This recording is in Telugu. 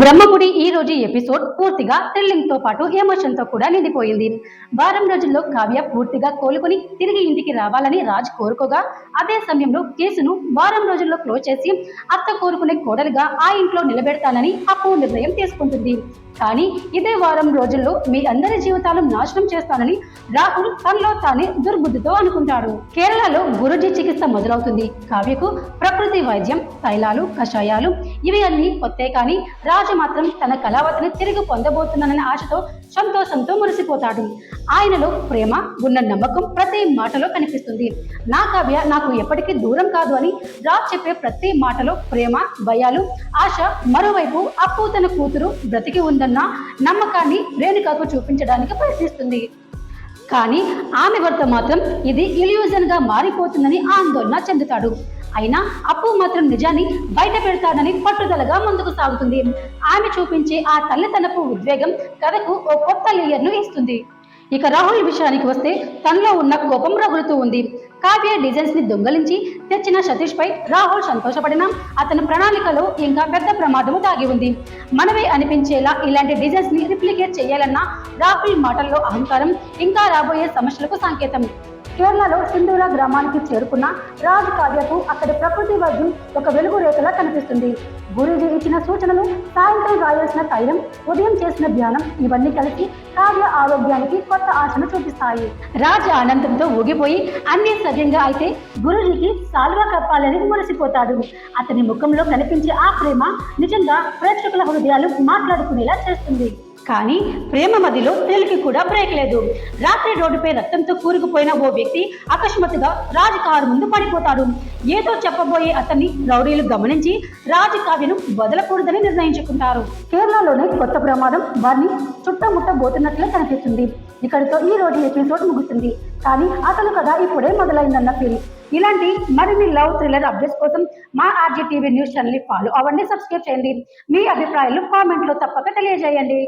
బ్రహ్మపుడి ఈ రోజు ఎపిసోడ్ పూర్తిగా థ్రిల్లింగ్తో పాటు ఎమోషన్తో కూడా నిండిపోయింది. వారం రోజుల్లో కావ్య పూర్తిగా కోలుకొని తిరిగి ఇంటికి రావాలని రాజ్ కోరుకోగా అదే సమయంలో కేసును వారం రోజుల్లో క్లోజ్ చేసి అత్త కోరుకునే కోడలుగా ఆ ఇంట్లో నిలబెడతానని అప్పు నిర్ణయం తీసుకుంటుంది. కానీ ఇదే వారం రోజుల్లో మీ అందరి జీవితాలు నాశనం చేస్తానని రాహుల్ తనలో తానే దుర్బుద్ధితో అనుకుంటాడు. కేరళలో గురుజీ చికిత్స మొదలవుతుంది. కావ్యకు ప్రకృతి వైద్యం తైలాలు కషాయాలు ఇవి అన్ని కొత్తే కానీ రాజు మాత్రం తన కళావతిని తిరిగి పొందబోతున్నాననే ఆశతో సంతోషంతో మురిసిపోతాడు. ఆయనలో ప్రేమ ఉన్న నమ్మకం ప్రతి మాటలో కనిపిస్తుంది. నా కావ్య నాకు ఎప్పటికీ దూరం కాదు అని రాజ్ చెప్పే ప్రతి మాటలో ప్రేమ భయాలు ఆశ మరోవైపు అప్పు తన కూతురు బ్రతికి ఉందన్న నమ్మకాన్ని రేణుకాకు చూపించడానికి ప్రయత్నిస్తుంది. కానీ ఆమె భర్త మాత్రం ఇది ఇల్యూజన్గా మారిపోతుందని ఆందోళన చెందుతాడు. అయినా అప్పు మాత్రం నిజాన్ని బయట పెడతాడని పట్టుదలగా ముందుకు సాగుతుంది. ఆమె చూపించే ఆ తల్లితనపు ఉద్వేగం కథకు ఓ కొత్త లేయర్ను ఇస్తుంది. ఇక రాహుల్ విషయానికి వస్తే తనలో ఉన్న కోపం రగులుతూ ఉంది. కావ్య డిజైన్స్ని దొంగలించి తెచ్చిన సతీష్ పై రాహుల్ సంతోషపడినా అతని ప్రణాళికలో ఇంకా పెద్ద ప్రమాదము దాగి ఉంది. మనమే అనిపించేలా ఇలాంటి డిజైన్స్ని రిప్లికేట్ చేయాలన్న రాహుల్ మాటల్లో అహంకారం ఇంకా రాబోయే సమస్యలకు సంకేతం. కేరళలో సింధూర గ్రామానికి చేరుకున్న రాజ్ కావ్యకు అక్కడి ప్రకృతి వైద్యం ఒక వెలుగు రేఖలా కనిపిస్తుంది. గురూజీ ఇచ్చిన సూచనలు సాయంత్రం రాయాల్సిన తైలం ఉదయం చేసిన ధ్యానం ఇవన్నీ కలిసి కావ్య ఆరోగ్యానికి కొత్త ఆశను చూపిస్తాయి. రాజు ఆనందంతో ఊగిపోయి అన్ని సవ్యంగా అయితే గురూజీకి సాల్వా కప్పాలని మురిసిపోతాడు. అతని ముఖంలో కనిపించే ఆ ప్రేమ నిజంగా ప్రేక్షకుల హృదయాలు మాట్లాడుకునేలా చేస్తుంది. కానీ ప్రేమ మదిలో తేలికి కూడా బ్రేక్ లేదు. రాత్రి రోడ్డుపై రక్తంతో కూరుకుపోయిన ఓ వ్యక్తి అకస్మాత్తుగా రాజు కారు ముందు పడిపోతాడు. ఏదో చెప్పబోయే అతన్ని రౌడీలు గమనించి రాజు కావ్యను వదలకూడదని నిర్ణయించుకుంటారు. కేరళలోనే కొత్త ప్రమాదం వారిని చుట్టముట్టబోతున్నట్లు కనిపిస్తుంది. ఇక్కడితో ఈ రోజు ఎపిసోడ్ ముగుస్తుంది. కానీ అసలు కదా ఇప్పుడే మొదలైందన్న ఫీల్ ఇలాంటి మరిన్ని లవ్ థ్రిల్లర్ అప్డేట్స్ కోసం మా RG TV news channel follow అవ్వండి సబ్స్క్రైబ్ చేయండి. మీ అభిప్రాయాలు కామెంట్లో తప్పక తెలియజేయండి.